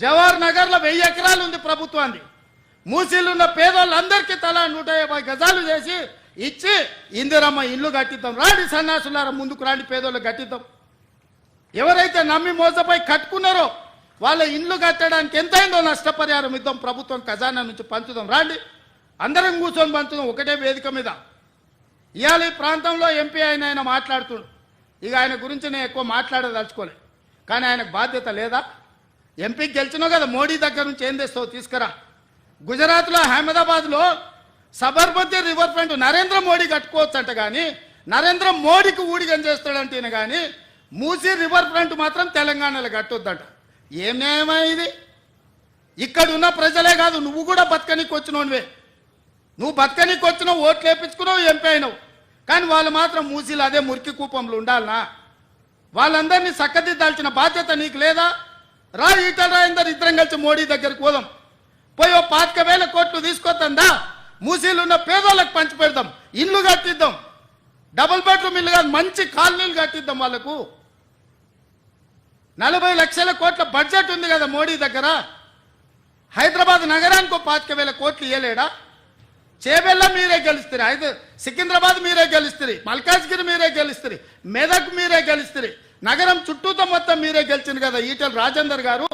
జవహర్ నగర్లో వెయ్యి ఎకరాలు ఉంది ప్రభుత్వాన్ని మూసీలు ఉన్న పేదోళ్ళందరికీ తలా నూట యాభై గజాలు చేసి ఇచ్చి ఇందిరమ్మ ఇల్లు కట్టిద్దాం రాండి సన్నాసులారా ముందుకు రాండి పేదోళ్ళు కట్టిద్దాం. ఎవరైతే నమ్మి మోసపోయి కట్టుకున్నారో వాళ్ళ ఇండ్లు కట్టడానికి ఎంతైందో నష్టపరిహారం ఇద్దాం ప్రభుత్వం ఖజానా నుంచి పంచుదాం రాండి. అందరం కూర్చొని పంచుదాం ఒకటే వేదిక మీద. ఇవాళ ఈ ప్రాంతంలో ఎంపీ అయిన ఆయన మాట్లాడుతుండు ఇక ఆయన గురించి నేను ఎక్కువ మాట్లాడదలుచుకోలే కానీ ఆయనకు బాధ్యత లేదా? ఎంపీకి గెలిచినావు కదా మోడీ దగ్గర నుంచి ఏం తెస్తావు? తీసుకురా. గుజరాత్లో అహ్మదాబాద్లో సబర్మతి రివర్ ఫ్రంట్ నరేంద్ర మోడీ కట్టుకోవచ్చంట కానీ నరేంద్ర మోడీకి ఊడిగం చేస్తాడంటే కానీ మూసీ రివర్ ఫ్రంట్ మాత్రం తెలంగాణలో కట్టొద్దంట. ఏం న్యాయమా ఇది? ఇక్కడ ఉన్న ప్రజలే కాదు నువ్వు కూడా బతకనికి వచ్చినవే నువ్వు బతకనికి వచ్చినావు ఓట్లు వేపించుకున్నావు ఎంపీ అయినావు. కానీ వాళ్ళు మాత్రం మూసీలు అదే మురికి కూపంలో ఉండాలనా? వాళ్ళందరినీ చక్కదిద్దాల్సిన బాధ్యత నీకు లేదా? రా ఈటల రాయందరు ఇద్దరం కలిసి మోడీ దగ్గరికి పోదాం. పోయి ఓ పాతిక వేల కోట్లు తీసుకొద్దా మూసీలు ఉన్న పేదోళ్ళకి పంచి పెడదాం. ఇల్లు కట్టిద్దాం. డబుల్ బెడ్రూమ్ ఇల్లు కాదు మంచి కాలనీలు కట్టిద్దాం వాళ్ళకు. నలభై లక్షల కోట్ల బడ్జెట్ ఉంది కదా మోడీ దగ్గర. హైదరాబాద్ నగరానికి ఒక పాతిక వేల కోట్లు ఇవ్వలేడా చేబెల్ల మీరే గెలుస్తారు హైదర్ సికింద్రాబాద్ మీరే గెలుస్తారు మల్కాజ్గిరి మీరే గెలుస్తారు మెదక్ మీరే గెలుస్తారు నగరం చుట్టూతో మొత్తం మీరే గెలిచింది కదా ఈటల రాజేందర్ గారు.